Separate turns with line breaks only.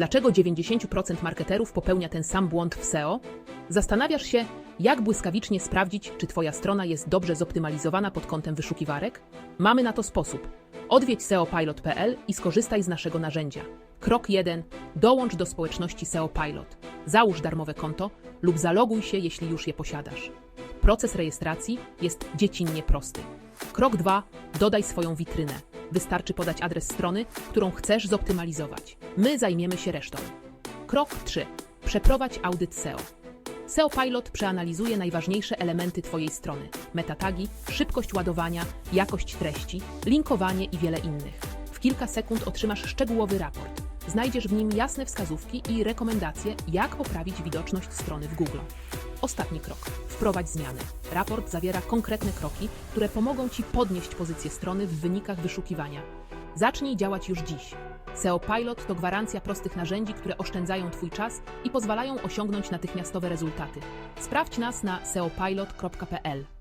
Dlaczego 90% marketerów popełnia ten sam błąd w SEO? Zastanawiasz się, jak błyskawicznie sprawdzić, czy Twoja strona jest dobrze zoptymalizowana pod kątem wyszukiwarek? Mamy na to sposób. Odwiedź seopilot.pl i skorzystaj z naszego narzędzia. Krok 1. Dołącz do społeczności SEO Pilot. Załóż darmowe konto lub zaloguj się, jeśli już je posiadasz. Proces rejestracji jest dziecinnie prosty. Krok 2. Dodaj swoją witrynę. Wystarczy podać adres strony, którą chcesz zoptymalizować. My zajmiemy się resztą. Krok 3. Przeprowadź audyt SEO. SEO Pilot przeanalizuje najważniejsze elementy Twojej strony: metatagi, szybkość ładowania, jakość treści, linkowanie i wiele innych. W kilka sekund otrzymasz szczegółowy raport. Znajdziesz w nim jasne wskazówki i rekomendacje, jak poprawić widoczność strony w Google. Ostatni krok. Wprowadź zmiany. Raport zawiera konkretne kroki, które pomogą Ci podnieść pozycję strony w wynikach wyszukiwania. Zacznij działać już dziś. SEO Pilot to gwarancja prostych narzędzi, które oszczędzają Twój czas i pozwalają osiągnąć natychmiastowe rezultaty. Sprawdź nas na seopilot.pl.